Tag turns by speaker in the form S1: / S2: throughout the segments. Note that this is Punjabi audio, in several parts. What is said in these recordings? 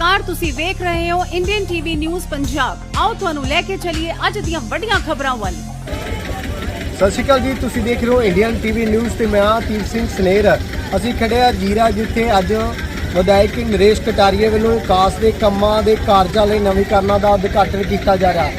S1: ਨਮਸਕਾਰ, ਤੁਸੀਂ ਵੇਖ ਰਹੇ ਹੋ ਇੰਡੀਅਨ ਟੀਵੀ ਨਿਊਜ਼ ਪੰਜਾਬ ਆਓ ਤੁਹਾਨੂੰ ਲੈ ਕੇ ਚੱਲੀਏ ਅੱਜ ਦੀਆਂ ਵੱਡੀਆਂ ਖਬਰਾਂ ਵੱਲ।
S2: ਸਤਿ ਸ਼੍ਰੀ ਅਕਾਲ ਜੀ, ਤੁਸੀਂ ਦੇਖ ਰਹੇ ਹੋ ਇੰਡੀਅਨ ਟੀਵੀ ਨਿਊਜ਼ ਤੇ ਮੈਂ ਹਾਂ ਤੀਰ ਸਿੰਘ ਸਨੇਰ। ਅਸੀਂ ਖੜੇ ਆ ਜੀਰਾ, ਜਿੱਥੇ ਅੱਜ ਵਿਧਾਇਕ ਨਰੇਸ਼ ਕਟਾਰੀਏ ਵੱਲੋਂ ਵਿਕਾਸ ਦੇ ਕੰਮਾਂ ਦੇ ਕਾਰਜਾਂ ਲਈ ਨਵੀਕਰਨਾਂ ਦਾ ਉਦਘਾਟਨ ਕੀਤਾ ਜਾ ਰਿਹਾ।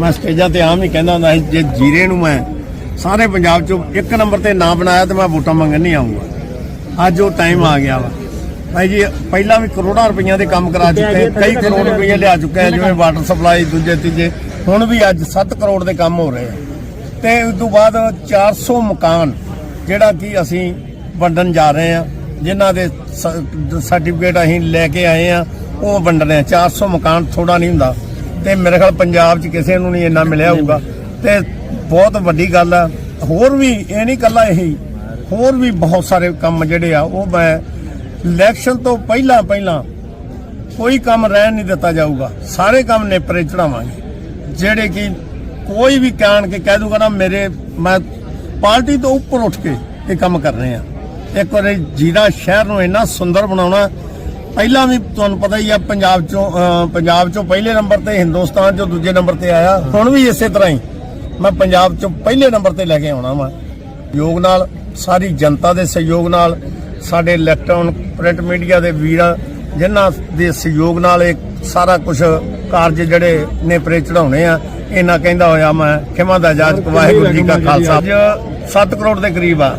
S3: ਮੈਂ ਸਟੇਜਾਂ ਤੇ ਆਮ ਹੀ ਕਹਿੰਦਾ ਹੁੰਦਾ ਸੀ, ਜੇ ਜੀਰੇ ਨੂੰ ਮੈਂ ਸਾਰੇ ਪੰਜਾਬ ਚੋਂ ਇੱਕ ਨੰਬਰ ਤੇ ਨਾ ਬਣਾਇਆ ਤੇ ਮੈਂ ਵੋਟਾਂ ਮੰਗਣ ਨਹੀਂ ਆਉਂਗਾ ਅੱਜ ਉਹ ਟਾਈਮ ਆ ਗਿਆ ਵਾ। ਭਾਈ ਜੀ, ਪਹਿਲਾਂ ਵੀ ਕਰੋੜਾਂ ਰੁਪਈਆਂ ਦੇ ਕੰਮ ਕਰਾ ਚੁੱਕੇ ਕਈ ਕਰੋੜ ਰੁਪਈਏ ਲਿਆ ਚੁੱਕੇ ਆ, ਜਿਵੇਂ ਵਾਟਰ ਸਪਲਾਈ ਦੂਜੇ, ਤੀਜੇ, ਹੁਣ ਵੀ ਅੱਜ 7 ਕਰੋੜ ਦੇ ਕੰਮ ਹੋ ਰਹੇ ਆ। ਤੇ ਉਸ ਤੋਂ ਬਾਅਦ 400 ਮਕਾਨ, ਜਿਹੜਾ ਕਿ ਅਸੀਂ ਵੰਡਣ ਜਾ ਰਹੇ ਆ, ਜਿਨ੍ਹਾਂ ਦੇ ਸਰਟੀਫਿਕੇਟ ਅਸੀਂ ਲੈ ਕੇ ਆਏ ਆ, ਉਹ ਵੰਡਣੇ ਆ। 400 ਮਕਾਨ ਥੋੜਾ ਨਹੀਂ ਹੁੰਦਾ। ਤੇ ਮੇਰੇ ਖਿਆਲ ਪੰਜਾਬ 'ਚ ਕਿਸੇ ਨੂੰ ਨਹੀਂ ਇੰਨਾ ਮਿਲਿਆ ਹੋਊਗਾ। ਤੇ ਬਹੁਤ ਵੱਡੀ ਗੱਲ ਆ, ਹੋਰ ਵੀ ਇਹ ਨਹੀਂ ਕੱਲਾ ਇਹੀ, ਹੋਰ ਵੀ ਬਹੁਤ ਸਾਰੇ ਕੰਮ ਜਿਹੜੇ ਆ, ਉਹ ਮੈਂ ਇਲੈਕਸ਼ਨ ਤੋਂ ਪਹਿਲਾਂ ਪਹਿਲਾਂ ਕੋਈ ਕੰਮ ਰਹਿਣ ਨਹੀਂ ਦਿੱਤਾ ਜਾਊਗਾ। ਸਾਰੇ ਕੰਮ ਨੇਪਰੇ ਚੜਾਵਾਂਗੇ। ਜਿਹੜੇ ਕਿ ਕੋਈ ਵੀ ਕਾਣ ਕੇ ਕਹਿ ਦੂਗਾ ਨਾ, ਮੇਰੇ ਮੈਂ ਪਾਰਟੀ ਤੋਂ ਉੱਪਰ ਉੱਠ ਕੇ ਇਹ ਕੰਮ ਕਰ ਰਹੇ ਆ। ਇੱਕ ਵਾਰੀ ਜੀਰਾ ਸ਼ਹਿਰ ਨੂੰ ਇੰਨਾ ਸੁੰਦਰ ਬਣਾਉਣਾ ਪਹਿਲਾਂ ਵੀ ਤੁਹਾਨੂੰ ਪਤਾ ਹੀ ਆ ਪੰਜਾਬ ਚੋਂ ਪੰਜਾਬ ਚੋਂ ਪਹਿਲੇ ਨੰਬਰ ਤੇ ਹਿੰਦੁਸਤਾਨ ਚੋਂ ਦੂਜੇ ਨੰਬਰ ਤੇ ਆਇਆ। ਹੁਣ ਵੀ ਇਸੇ ਤਰ੍ਹਾਂ ਹੀ। ਮੈਂ ਪੰਜਾਬ ਚੋਂ ਪਹਿਲੇ ਨੰਬਰ ਤੇ ਲੈ ਕੇ ਆਉਣਾ ਵਾ। ਯੋਗ ਨਾਲ ਸਾਰੀ ਜਨਤਾ ਦੇ ਸਹਿਯੋਗ ਨਾਲ ਸਾਡੇ ਇਲੈਕਟ੍ਰੋਨਿਕ ਪ੍ਰਿੰਟ ਮੀਡੀਆ ਦੇ ਵੀਰਾਂ ਜਿਨ੍ਹਾਂ ਦੇ ਸਹਿਯੋਗ ਨਾਲ ਇਹ ਸਾਰਾ ਕੁਝ ਕਾਰਜ ਜਿਹੜੇ ਨੇਪਰੇ ਚੜਾਉਣੇ ਆ ਇਹਨਾਂ ਕਹਿੰਦਾ ਹੋਇਆ ਮੈਂ ਖਿਮਾ ਦਾ ਜਾਜ ਵਾਹਿਗੁਰੂ ਜੀ ਕਾ ਖਾਲਸਾ। ਅੱਜ 7 ਕਰੋੜ ਦੇ ਕਰੀਬ ਆ।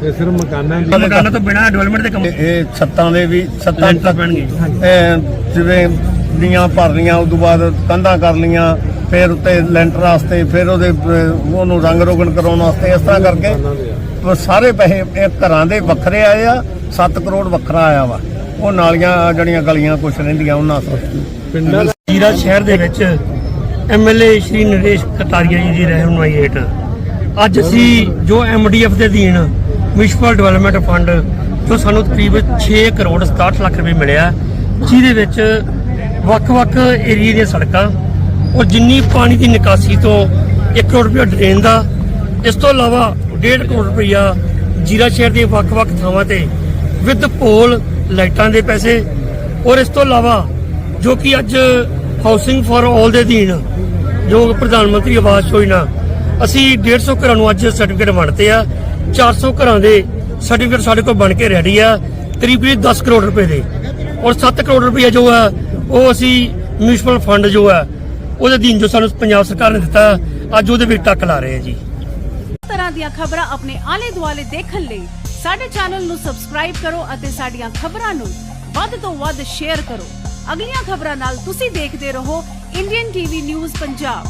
S4: ਤੇ ਸਿਰਫ ਮਕਾਨਾਂ ਦੀ
S5: ਮਕਾਨਾਂ ਤੋਂ ਬਿਨਾ ਡਿਵੈਲਪਮੈਂਟ ਦੇ ਕੰਮ
S3: ਇਹ- ਇਹ ਛੱਤਾਂ ਦੇ ਵੀ ਛੱਤਾਂ ਤੱਕ
S5: ਪੈਣਗੇ।
S3: ਇਹ ਜਿਵੇਂ ਦੀਆਂ ਭਰ ਲੀਆਂ ਉਸ ਤੋਂ ਬਾਅਦ ਕੰਧਾਂ ਕਰ ਲੀਆਂ ਫਿਰ ਉੱਤੇ ਲੈਂਟਰ ਵਾਸਤੇ ਫਿਰ ਉਹਦੇ ਉਹਨੂੰ ਰੰਗ ਰੋਗਨ ਕਰਾਉਣ ਵਾਸਤੇ ਇਸ ਤਰ੍ਹਾਂ ਕਰਕੇ ਉਹ ਸਾਰੇ ਪੈਸੇ ਇਹ ਘਰਾਂ ਦੇ ਵੱਖਰੇ ਆਏ ਆ 7 ਕਰੋੜ ਵੱਖਰਾ ਆਇਆ ਵਾ। ਉਹ ਨਾਲੀਆਂ ਜਿਹੜੀਆਂ ਗਲੀਆਂ ਕੁਛ ਰਹਿੰਦੀਆਂ ਉਹਨਾਂ
S4: ਪਿੰਡਾਂ ਦਾ
S5: ਜੀਰਾ ਸ਼ਹਿਰ ਦੇ ਵਿੱਚ ਐਮਐਲਏ ਸ਼੍ਰੀ ਨਰੇਸ਼ ਕਟਾਰੀਆ ਜੀ ਦੀ ਰਹਿਨੁਮਾਈ ਹੇਠ। ਅੱਜ ਅਸੀਂ ਜੋ ਐਮਡੀਐਫ ਦੇ ਅਧੀਨ ਮਿਊਨਿਸਪਲ ਡਿਵੈਲਪਮੈਂਟ ਫੰਡ ਜੋ ਸਾਨੂੰ ਤਕਰੀਬਨ 6 ਕਰੋੜ 67 ਲੱਖ ਰੁਪਏ ਮਿਲਿਆ, ਜਿਹਦੇ ਵਿੱਚ ਵੱਖ-ਵੱਖ ਏਰੀਏ ਦੀਆਂ ਸੜਕਾਂ, ਔਰ ਜਿੰਨੀ ਪਾਣੀ ਦੀ ਨਿਕਾਸੀ ਤੋਂ 1 ਕਰੋੜ ਰੁਪਏ ਡਰੇਨ ਦਾ, ਇਸ ਤੋਂ ਇਲਾਵਾ 1.5 ਕਰੋੜ ਰੁਪਇਆ ਜੀਰਾ ਸ਼ਹਿਰ ਦੀਆਂ ਵੱਖ-ਵੱਖ ਥਾਵਾਂ ਤੇ ਵਿਦ ਪੋਲ ਲਾਈਟਾਂ ਦੇ ਪੈਸੇ, ਔਰ ਇਸ ਤੋਂ ਇਲਾਵਾ ਜੋ ਕਿ ਅੱਜ ਹਾਊਸਿੰਗ ਫਾਰ ਆਲ ਦੇ ਅਧੀਨ ਜੋ ਪ੍ਰਧਾਨ ਮੰਤਰੀ ਆਵਾਸ ਯੋਜਨਾ, ਅਸੀਂ 150 ਘਰਾਂ ਨੂੰ ਅੱਜ ਸਰਟੀਫਿਕੇਟ ਵੰਡਤੇ ਆ 400 ਘਰਾਂ ਦੇ ਸਰਟੀਫਿਕੇਟ ਸਾਡੇ ਕੋਲ ਬਣ ਕੇ ਰੈਡੀ ਆ, ਕਰੀਬ 10 ਕਰੋੜ ਰੁਪਏ ਦੇ। ਔਰ 7 ਕਰੋੜ ਰੁਪਏ ਜੋ ਹੈ ਉਹ ਅਸੀਂ ਮਿਊਨਿਸਪਲ ਫੰਡ ਜੋ ਹੈ ਉਹਦੇ ਅਧੀਨ ਜੋ ਸਾਨੂੰ ਪੰਜਾਬ ਸਰਕਾਰ ਨੇ ਦਿੱਤਾ, ਅੱਜ ਉਹਦੇ ਵਿੱਚ ਟੱਕ ਲਾ ਰਹੇ ਆ ਜੀ।
S1: ਇਸ ਤਰ੍ਹਾਂ ਦੀਆਂ ਖਬਰਾਂ ਆਪਣੇ ਆਲੇ ਦੁਆਲੇ ਦੇਖਣ ਲਈ ਸਾਡੇ ਚੈਨਲ ਨੂੰ ਸਬਸਕ੍ਰਾਈਬ ਕਰੋ ਅਤੇ ਸਾਡੀਆਂ ਖਬਰਾਂ ਨੂੰ ਵੱਧ ਤੋਂ ਵੱਧ ਸ਼ੇਅਰ ਕਰੋ। ਅਗਲੀਆਂ ਖਬਰਾਂ ਨਾਲ ਤੁਸੀਂ ਦੇਖਦੇ ਰਹੋ ਇੰਡੀਅਨ ਟੀਵੀ ਨਿਊਜ਼ ਪੰਜਾਬ।